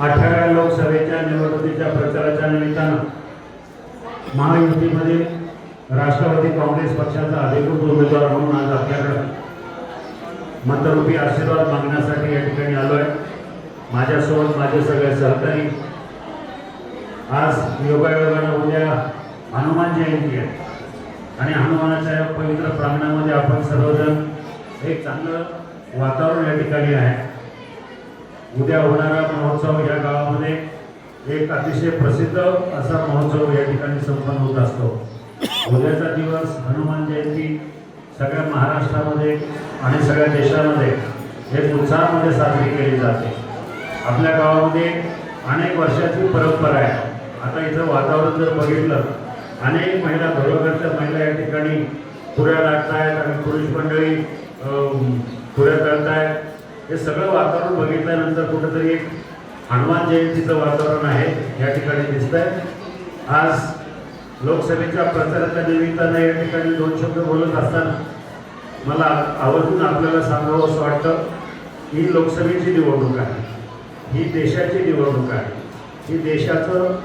अठराव्या लोकसभेच्या निवडणुकीच्या प्रचाराच्या निमित्तानं महायुतीमध्ये राष्ट्रवादी काँग्रेस पक्षाचा अधिकृत उमेदवार म्हणून आज आपल्याकडं मतरूपी आशीर्वाद मागण्यासाठी या ठिकाणी आलोय. माझ्यासोबत माझे सगळे सहकारी. आज योगायोगानं उद्या हनुमान जयंती आहे. आणि हनुमानाच्या या पवित्र प्रांगणामध्ये आपण सर्वजण एक चांगलं वातावरण या ठिकाणी आहे. उद्या होणारा महोत्सव एक अतिशय प्रसिद्ध असा महोत्सव या ठिकाणी संपन्न होत असतो. उद्याचा दिवस हनुमान जयंती सगळ्या महाराष्ट्रामध्ये आणि सगळ्या देशामध्ये हे उत्साहामध्ये साजरी केली जाते. आपल्या गावामध्ये अनेक वर्षाची परंपरा आहे. आता इथं वातावरण जर बघितलं अनेक महिला घरोघरच्या महिला या ठिकाणी पुऱ्या लागतायत आणि पुरुष मंडळी पुऱ्या करतायत हे सगळं वातावरण बघितल्यानंतर कुठंतरी एक हनुमान जयंतीचं वातावरण आहे या ठिकाणी दिसतंय. आज लोकसभेच्या प्रचाराच्या निमित्तानं या ठिकाणी दोन शब्द बोलत असताना मला आवर्जून आपल्याला सांगावं असं वाटतं ही लोकसभेची निवडणूक आहे ही देशाची निवडणूक आहे. ही देशाचं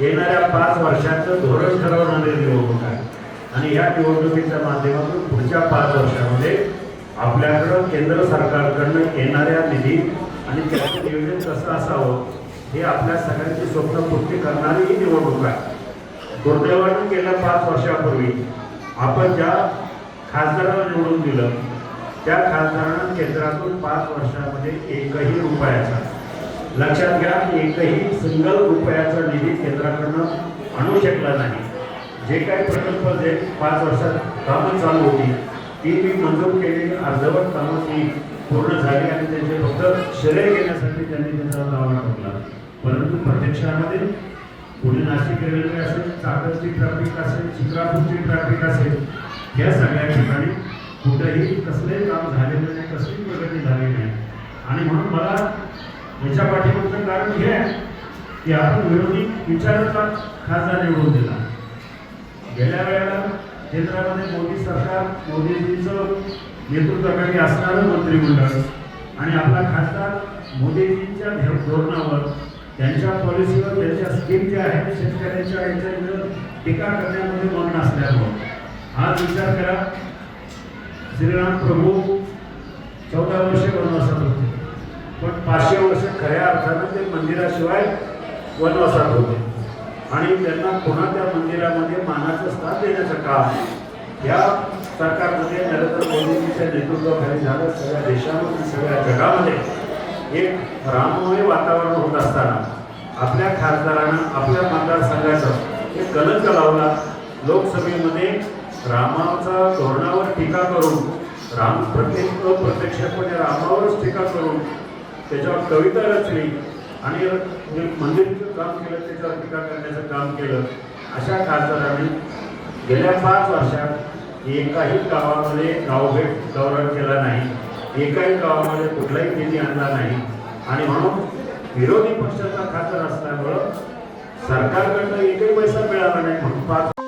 येणाऱ्या पाच वर्षाचं धोरण ठरवणारी निवडणूक आहे. आणि या निवडणुकीच्या माध्यमातून पुढच्या पाच वर्षामध्ये आपल्याकडं केंद्र सरकारकडनं येणाऱ्या निधी आणि त्याचं नियोजन कसं असावं हे आपल्या सगळ्यांची स्वप्नपूर्ती करणारी ही निवडणूक आहे. दुर्दैवानं गेल्या पाच वर्षापूर्वी आपण ज्या खासदाराला निवडून दिलं त्या खासदारानं केंद्रातून पाच वर्षामध्ये एकही रुपयाचा लक्षात घ्या एकही सिंगल रुपयाचा निधी केंद्राकडनं आणू शकला नाही. जे काही प्रकल्प जे पाच वर्षात कामं चालू होती ती मी मंजूर केलेली अर्धवट कामं ती पूर्ण झाली आणि त्यांचे फक्त श्रेय घेण्यासाठी त्यांनी त्यांचा दावा ठेवला परंतु प्रत्यक्षामध्ये पुणे नाशिक रेल्वे असेल चाकरची ट्रॅफिक असेल चित्रापूरची ट्रॅफिक असेल या सगळ्या ठिकाणी कुठेही कसलेही काम झालेलं नाही कसलीही प्रगती झाली नाही. आणि म्हणून मला याच्या पाठीमागचं कारण हे आहे की आपण विरोधी विचाराचा खासदार निवडून दिला. गेल्या वेळेला केंद्रामध्ये मोदी सरकार मोदीजींचं नेतृत्वाखाली असणारं मंत्रिमंडळ आणि आपला खासदार मोदीजींच्या धोरणावर त्यांच्या पॉलिसीवर त्यांच्या स्कीम ज्या आहेत शेतकऱ्यांच्या यांच्या टीका करण्यामध्ये मग्न असल्यामुळं. आज विचार करा. श्रीराम प्रभू चौदा वर्षे वनवासात होते. पण पाचशे वर्ष खऱ्या अर्थानं ते मंदिराशिवाय वनवासात होते. आणि त्यांना पुन्हा त्या मंदिरामध्ये मानाचं स्थान देण्याचं काम या सरकारमध्ये नरेंद्र मोदींच्या नेतृत्वाखाली झालं सगळ्या देशामध्ये सगळ्या जगामध्ये एक राममय वातावरण होत असताना आपल्या खासदारानं आपल्या मतदारसंघाचं एक कलंक लावला. लोकसभेमध्ये रामाचा धोरणावर टीका करून राम प्रत्येक अप्रत्यक्षपणे रामावरच टीका करून त्याच्यावर कविता रचली आणि जे मंदिरचं काम केलं त्याच्यावर टीका करण्याचं काम केलं अशा खासदारांनी गेल्या पाच वर्षात एकाही गावामध्ये गावभेट दौरा केला नाही. एकाही गावामध्ये कुठलाही निधी आणला नाही. आणि म्हणून विरोधी पक्षाचा खासदार असल्यामुळं सरकारकडनं एकही पैसा मिळाला नाही म्हणून पाच